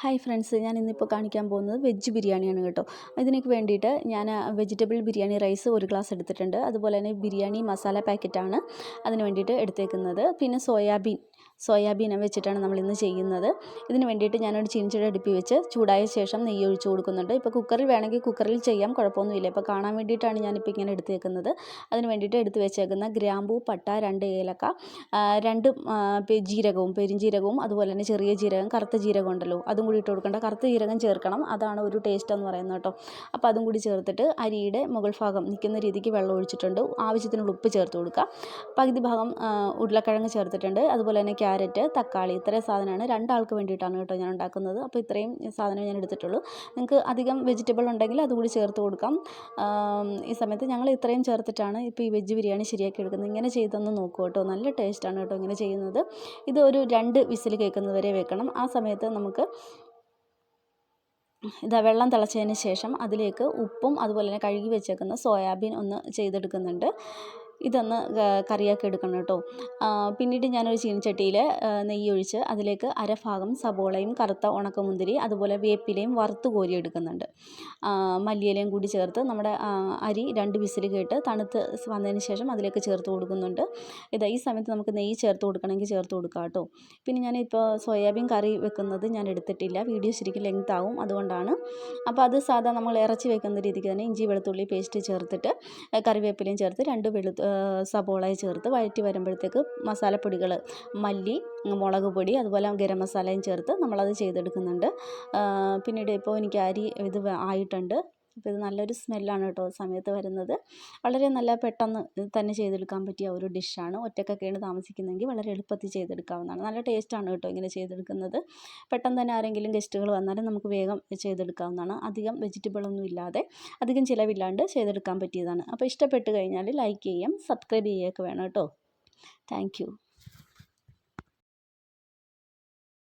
Hi friends ഞാൻ ഇന്നിപ്പോൾ കാണിക്കാൻ പോകുന്നത് വെജ് ബിരിയാണിയാണ് കേട്ടോ. ഇതിനൊക്കെ വേണ്ടിയിട്ട് ഞാൻ വെജിറ്റബിൾ ബിരിയാണി റൈസ് ഒരു ഗ്ലാസ് എടുത്തിട്ടുണ്ട്. അതുപോലെ തന്നെ ബിരിയാണി മസാല പാക്കറ്റാണ് അതിന് വേണ്ടിയിട്ട് എടുത്തേക്കുന്നത്. പിന്നെ സോയാബീൻ സോയാബീൻ വെച്ചിട്ടാണ് നമ്മൾ ഇന്ന് ചെയ്യുന്നത്. ഇതിന് വേണ്ടിയിട്ട് ഞാനൊരു ചീനിച്ചെടി അടുപ്പി വെച്ച് ചൂടായ ശേഷം നെയ്യ് ഒഴിച്ച് കൊടുക്കുന്നുണ്ട്. ഇപ്പോൾ കുക്കറിൽ വേണമെങ്കിൽ കുക്കറിൽ ചെയ്യാം കുഴപ്പമൊന്നുമില്ല. ഇപ്പോൾ കാണാൻ വേണ്ടിയിട്ടാണ് ഞാനിപ്പോൾ ഇങ്ങനെ എടുത്തേക്കുന്നത്. അതിന് വേണ്ടിയിട്ട് എടുത്ത് വെച്ചേക്കുന്ന ഗ്രാമ്പൂ പട്ട രണ്ട് ഏലക്ക രണ്ട് ജീരകവും പെരിഞ്ജീരകവും അതുപോലെ തന്നെ ചെറിയ ജീരകം കറുത്ത ജീരകം ഉണ്ടല്ലോ അതും കൂടി ഇട്ട് കൊടുക്കേണ്ട. കറുത്ത ജീരകം ചേർക്കണം. അതാണ് ഒരു ടേസ്റ്റ് എന്ന് പറയുന്നത് കേട്ടോ. അപ്പോൾ അതും കൂടി ചേർത്തിട്ട് അരിയുടെ മുകൾ ഭാഗം നിൽക്കുന്ന രീതിക്ക് വെള്ളം ഒഴിച്ചിട്ടുണ്ട്. ആവശ്യത്തിനുള്ള ഉപ്പ് ചേർത്ത് കൊടുക്കുക. പകുതി ഭാഗം ഉരുളക്കിഴങ്ങ് ചേർത്തിട്ടുണ്ട്. അതുപോലെ തന്നെ ക്യാരറ്റ് തക്കാളി ഇത്രയും സാധനമാണ്. രണ്ടാൾക്ക് വേണ്ടിയിട്ടാണ് കേട്ടോ ഞാൻ ഉണ്ടാക്കുന്നത്. അപ്പോൾ ഇത്രയും സാധനം ഞാൻ എടുത്തിട്ടുള്ളൂ. നിങ്ങൾക്ക് അധികം വെജിറ്റബിൾ ഉണ്ടെങ്കിൽ അതുകൂടി ചേർത്ത് കൊടുക്കാം. ഈ സമയത്ത് ഞങ്ങൾ ഇത്രയും ചേർത്തിട്ടാണ് ഇപ്പോൾ ഈ വെജ് ബിരിയാണി ശരിയാക്കി എടുക്കുന്നത്. ഇങ്ങനെ ചെയ്തൊന്ന് നോക്കൂ കേട്ടോ. നല്ല ടേസ്റ്റാണ് കേട്ടോ ഇങ്ങനെ ചെയ്യുന്നത്. ഇത് ഒരു രണ്ട് വിസിൽ കേൾക്കുന്നത് വരെ വെക്കണം. ആ സമയത്ത് നമുക്ക് ഇതാ വെള്ളം തിളച്ചതിന് ശേഷം അതിലേക്ക് ഉപ്പും അതുപോലെ തന്നെ കഴുകി വെച്ചേക്കുന്ന സോയാബീൻ ഒന്ന് ചെയ്തെടുക്കുന്നുണ്ട്. ഇതൊന്ന് കറിയാക്കി എടുക്കണം കേട്ടോ. പിന്നീട് ഞാനൊരു ചീനച്ചട്ടിയിൽ നെയ്യ് ഒഴിച്ച് അതിലേക്ക് അരഭാഗം സബോളയും കറുത്ത ഉണക്കമുന്തിരി അതുപോലെ വേപ്പിലയും വറുത്ത് കോരി എടുക്കുന്നുണ്ട് ആ, മല്ലിയിലയും കൂടി ചേർത്ത് നമ്മുടെ അരി രണ്ട് വിസിൽ കേട്ട് തണുത്ത് വന്നതിന് ശേഷം അതിലേക്ക് ചേർത്ത് കൊടുക്കുന്നുണ്ട്. ഇതാ ഈ സമയത്ത് നമുക്ക് നെയ്യ് ചേർത്ത് കൊടുക്കണമെങ്കിൽ ചേർത്ത് കൊടുക്കാം കേട്ടോ. പിന്നെ ഞാനിപ്പോൾ സോയാബീൻ കറി വെക്കുന്നത് ഞാൻ എടുത്തിട്ടില്ല. വീഡിയോ ശരിക്കും ലെങ്ത് ആവും അതുകൊണ്ടാണ്. അപ്പോൾ അത് സാധാ നമ്മൾ ഇറച്ചി വെക്കുന്ന രീതിക്ക് തന്നെ ഇഞ്ചി വെളുത്തുള്ളി പേസ്റ്റ് ചേർത്തിട്ട് കറിവേപ്പിലയും ചേർത്ത് രണ്ട് വെളു സബോളയും ചേർത്ത് വഴറ്റി വരുമ്പോഴത്തേക്ക് മസാലപ്പൊടികൾ മല്ലി മുളക് പൊടി അതുപോലെ ഗരം മസാലയും ചേർത്ത് നമ്മളത് ചെയ്തെടുക്കുന്നുണ്ട്. പിന്നീട് ഇപ്പോൾ എനിക്ക് അരി ഇത് ആയിട്ടുണ്ട്. അപ്പോൾ ഇത് നല്ലൊരു സ്മെല്ലാണ് കേട്ടോ സമയത്ത് വരുന്നത്. വളരെ നല്ല പെട്ടെന്ന് തന്നെ ചെയ്തെടുക്കാൻ പറ്റിയ ഒരു ഡിഷാണ്. ഒറ്റക്കൊക്കെയാണ് താമസിക്കുന്നതെങ്കിൽ വളരെ എളുപ്പത്തിൽ ചെയ്തെടുക്കാവുന്നതാണ്. നല്ല ടേസ്റ്റാണ് കേട്ടോ ഇങ്ങനെ ചെയ്തെടുക്കുന്നത്. പെട്ടെന്ന് തന്നെ ആരെങ്കിലും ഗസ്റ്റുകൾ വന്നാലും നമുക്ക് വേഗം ചെയ്തെടുക്കാവുന്നതാണ്. അധികം വെജിറ്റബിൾ ഒന്നും ഇല്ലാതെ അധികം ചിലവില്ലാണ്ട് ചെയ്തെടുക്കാൻ പറ്റിയതാണ്. അപ്പോൾ ഇഷ്ടപ്പെട്ട് കഴിഞ്ഞാൽ ലൈക്ക് ചെയ്യാം സബ്സ്ക്രൈബ് ചെയ്യുകയൊക്കെ വേണം കേട്ടോ. താങ്ക്